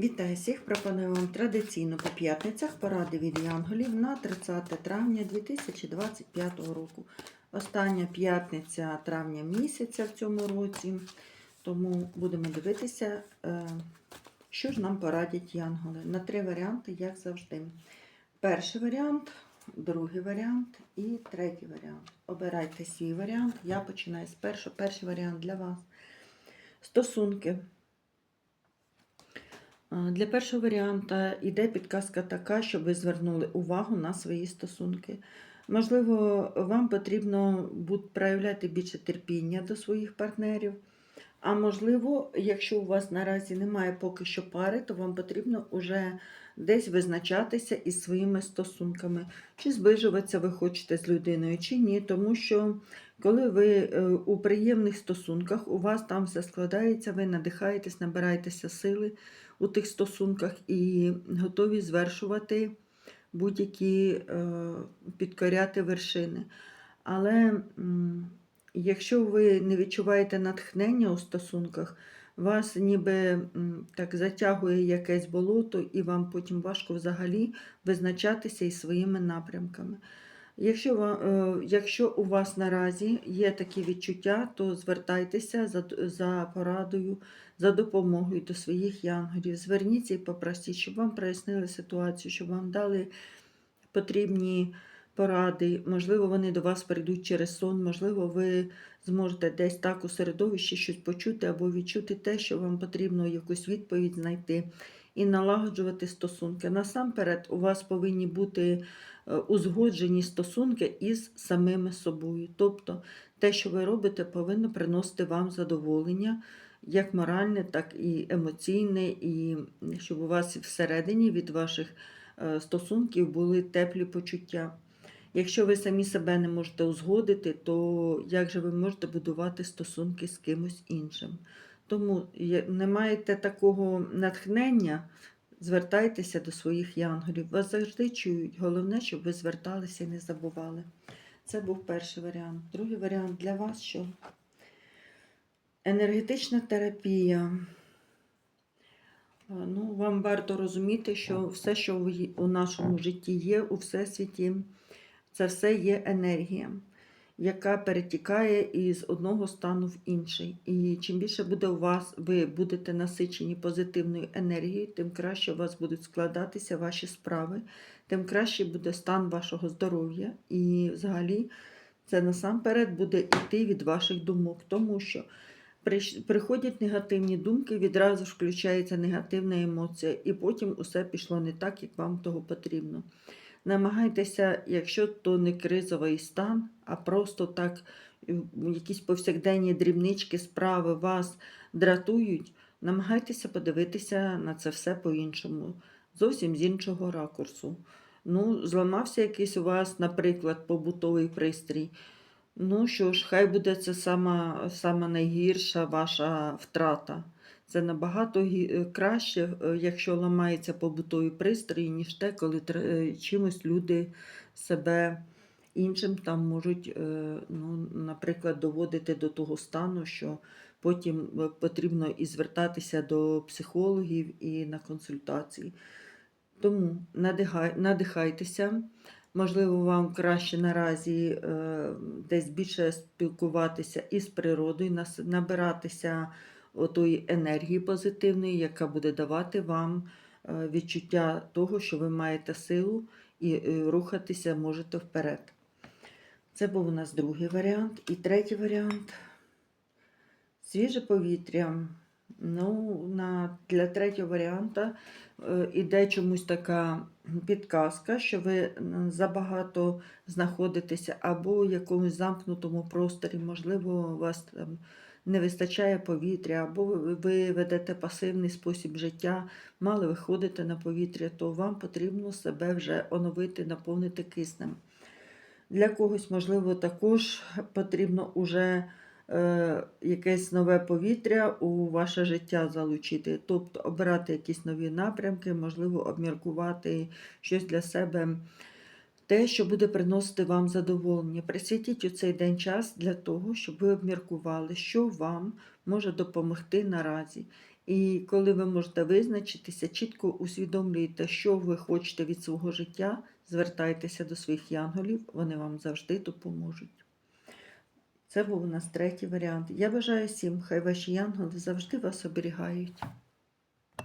Вітаю всіх! Пропоную вам традиційно по п'ятницях поради від Янголів на 30 травня 2025 року. Остання п'ятниця травня місяця в цьому році. Тому будемо дивитися, е, що ж нам порадять Янголи. На три варіанти, як завжди. Перший варіант, другий варіант і третій варіант. Обирайте свій варіант. Я починаю з першого. Перший варіант для вас. Стосунки. Для першого варіанта йде підказка така, щоб ви звернули увагу на свої стосунки. Можливо, вам потрібно проявляти більше терпіння до своїх партнерів. А можливо, якщо у вас наразі немає поки що пари, то вам потрібно вже десь визначатися із своїми стосунками, чи зближуватися ви хочете з людиною, чи ні. Тому що коли ви е, у приємних стосунках, у вас там все складається, ви надихаєтесь, набираєтеся сили у тих стосунках і готові звершувати будь-які е, підкоряти вершини. Але якщо ви не відчуваєте натхнення у стосунках, вас ніби так затягує якесь болото, і вам потім важко взагалі визначатися із своїми напрямками. Якщо, е, якщо у вас наразі є такі відчуття, то звертайтеся за, за порадою, за допомогою до своїх янголів. Зверніться і попросіть, щоб вам прояснили ситуацію, щоб вам дали потрібні поради. Можливо, вони до вас прийдуть через сон, можливо, ви зможете десь так у середовищі щось почути або відчути те, що вам потрібно якусь відповідь знайти і налагоджувати стосунки. Насамперед, у вас повинні бути е, узгоджені стосунки із самими собою. Тобто те, що ви робите, повинно приносити вам задоволення, як моральне, так і емоційне, і щоб у вас всередині від ваших е, стосунків були теплі почуття. Якщо ви самі себе не можете узгодити, то як же ви можете будувати стосунки з кимось іншим? Тому не маєте такого натхнення, звертайтеся до своїх янголів. Вас завжди чують. Головне, щоб ви зверталися і не забували. Це був перший варіант. Другий варіант для вас що? Енергетична терапія. Ну, вам варто розуміти, що все, що у нашому житті є, у всесвіті, це все є енергія, яка перетікає із одного стану в інший. І чим більше буде у вас, ви будете насичені позитивною енергією, тим краще у вас будуть складатися ваші справи, тим краще буде стан вашого здоров'я. І взагалі це насамперед буде йти від ваших думок, тому що приходять негативні думки, відразу включається негативна емоція, і потім усе пішло не так, як вам того потрібно. Намагайтеся, якщо то не кризовий стан, а просто так е, якісь повсякденні дрібнички, справи вас дратують, намагайтеся подивитися на це все по-іншому, зовсім з іншого ракурсу. Ну, зламався якийсь у вас, наприклад, побутовий пристрій. Ну що ж, хай буде це сама, сама найгірша ваша втрата. Це набагато е, краще, е, якщо ламається побутові пристрої, ніж те, коли е, чимось люди себе іншим там можуть, ну, наприклад, доводити до того стану, що потім потрібно і звертатися до психологів і на консультації. Тому надихай, надихайтеся. Можливо, вам краще наразі десь більше спілкуватися із природою, набиратися отої енергії позитивної, яка буде давати вам е, відчуття того, що ви маєте силу і е, рухатися можете вперед. Це був у нас другий варіант. І третій варіант свіже повітря. Ну, на, для третього варіанта е, іде чомусь така підказка, що ви забагато знаходитеся або в якомусь замкнутому просторі, можливо, у вас там не вистачає повітря, або ви ведете пасивний спосіб життя, мало виходите на повітря, то вам потрібно себе вже оновити, наповнити киснем. Для когось, можливо, також потрібно уже е, якесь нове повітря у ваше життя залучити, тобто обирати якісь нові напрямки, можливо, обміркувати щось для себе, те, що буде приносити вам задоволення. Присвятіть у цей день час для того, щоб ви обміркували, що вам може допомогти наразі. І коли ви можете визначитися, чітко усвідомлюєте, що ви хочете від свого життя, звертайтеся до своїх янголів, вони вам завжди допоможуть. Це був у нас третій варіант. Я бажаю всім, хай ваші янголи завжди вас оберігають.